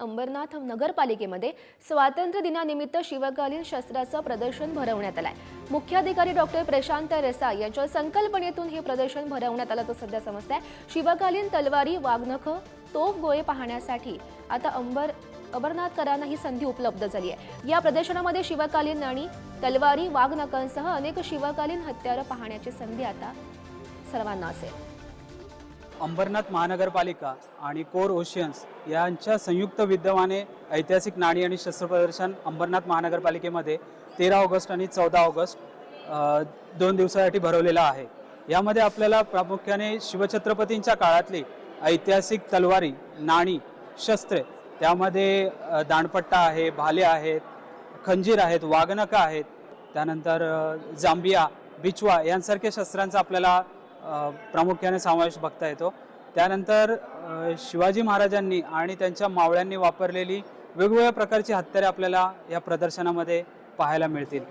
अंबरनाथ नगरपालिकेमध्ये स्वातंत्र्य दिनानिमित्त शिवकालीन शस्त्राचं प्रदर्शन भरवण्यात आलं आहे मुख्याधिकारी डॉक्टर प्रशांत रेसा यांच्या संकल्पनेतून हे प्रदर्शन भरवण्यात आल्याचं सध्या समजतंय. शिवकालीन तलवारी वाघनख तोफ गोळे पाहण्यासाठी आता अंबर अमरनाथकरांना ही संधी उपलब्ध झाली आहे. या प्रदर्शनामध्ये शिवकालीन आणि तलवारी वाघनखांसह अनेक शिवकालीन हत्यारं पाहण्याची संधी आता सर्वांना असेल. अंबरनाथ महानगरपालिका आणि कोर ओशियन्स यांच्या संयुक्त विद्यमाने ऐतिहासिक नाणी आणि शस्त्रप्रदर्शन अंबरनाथ महानगरपालिकेमध्ये तेरा ऑगस्ट आणि चौदा ऑगस्ट दोन दिवसासाठी भरवलेला आहे. यामध्ये आपल्याला प्रामुख्याने शिवछत्रपतींच्या काळातली ऐतिहासिक तलवारी नाणी शस्त्रे त्यामध्ये दांडपट्टा आहे भाले आहेत खंजीर आहेत वाघनखं आहेत त्यानंतर जांबिया बिचवा यांसारख्या शस्त्रांचा आपल्याला प्रामुख्याने समावेश बघता येतो. त्यानंतर शिवाजी महाराजांनी आणि त्यांच्या मावळ्यांनी वापरलेली वेगवेगळ्या प्रकारची हत्यारे आपल्याला या प्रदर्शनामध्ये पाहायला मिळतील.